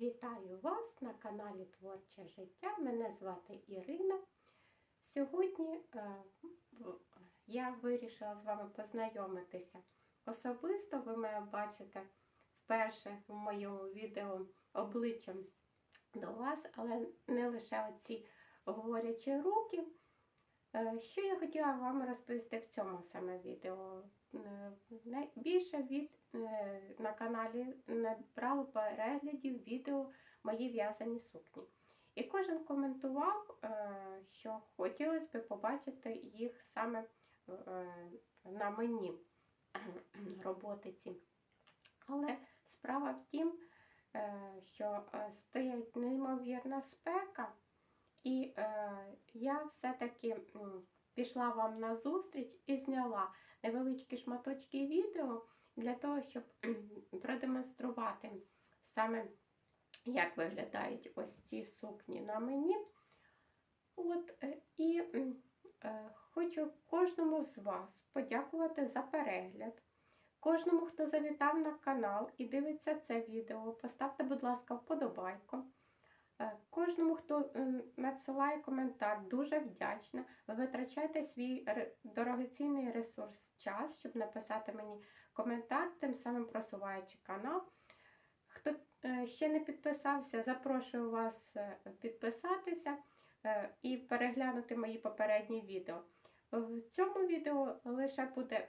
Вітаю вас на каналі Творче життя. Мене звати Ірина. Сьогодні е, я вирішила з вами познайомитися особисто. Ви мене бачите вперше в моєму відео обличчям до вас, але не лише ці говорячі руки. Е, Що я хотіла вам розповісти в цьому саме відео? Найбільше від е, на каналі набрало переглядів відео мої в'язані сукні. І кожен коментував, е, що хотілося б побачити їх саме е, на мені роботи ці. Але справа в тім, що стоїть неймовірна спека, і я все-таки пішла вам на зустріч і зняла невеличкі шматочки відео для того, щоб продемонструвати саме, як виглядають ось ці сукні на мені. От, е, і е, хочу кожному з вас подякувати за перегляд. Кожному, хто завітав на канал і дивиться це відео, поставте, будь ласка, вподобайку. Е, Кожному, хто надсилає коментар, дуже вдячна. Ви витрачаєте свій дорогоцінний ресурс час, щоб написати мені коментар, тим самим просуваючи канал. Хто е, ще не підписався, запрошую вас е, підписатися і переглянути мої попередні відео. В цьому відео лише буде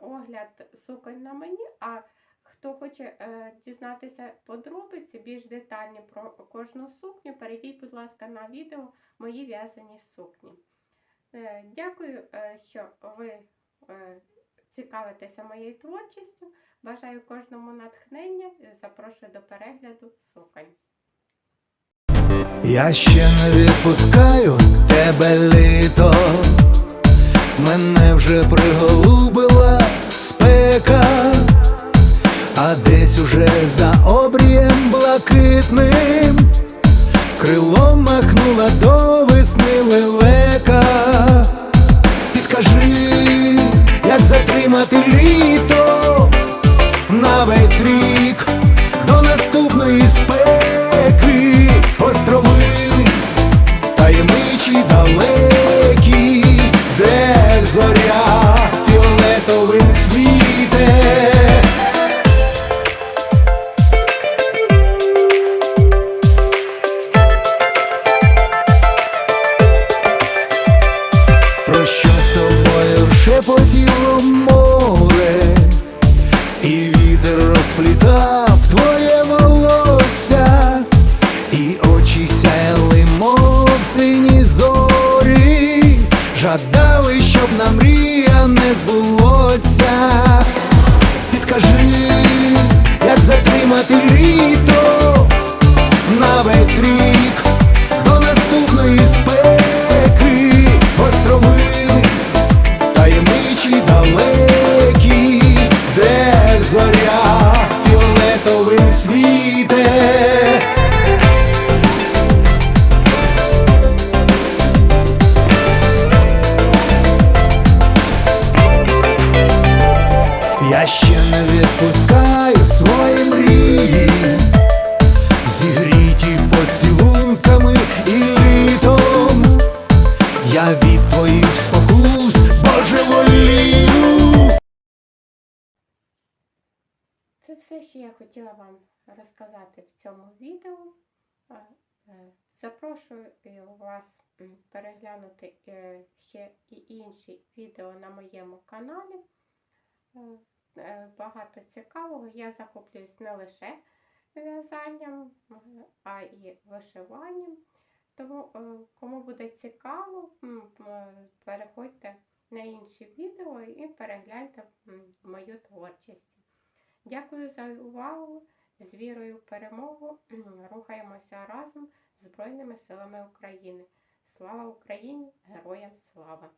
огляд суконь на мені, а хто хоче е, дізнатися подробиці більш детальні про кожну сукню, перейдіть, будь ласка, на відео мої в'язані сукні. Е, Дякую, е, що ви цікавитеся моєю творчістю. Бажаю кожному натхнення. Запрошую до перегляду суконь. Я ще не відпускаю тебе літо, мене вже приголубила весь рік до наступної спеки острови таємничі далекі, де зоря фіолетовим світе. Про що з тобою шепотіло жадали, щоб нам мрія не збулося. Підкажи, як затримати літо на весь рік не відпускаю свої мрії, зігріті поцілунками і літом. Я від твоїх спокус божеволію. Це все, що я хотіла вам розказати в цьому відео. Е, Запрошую е, вас переглянути е, ще і інші відео на моєму каналі. Е, Багато цікавого. Я захоплююсь не лише в'язанням, е, а і вишиванням. Тому, е, кому буде цікаво, переходьте на інші відео і перегляньте мою творчість. Дякую за увагу. З вірою в перемогу рухаємося разом з Збройними силами України. Слава Україні! Героям слава!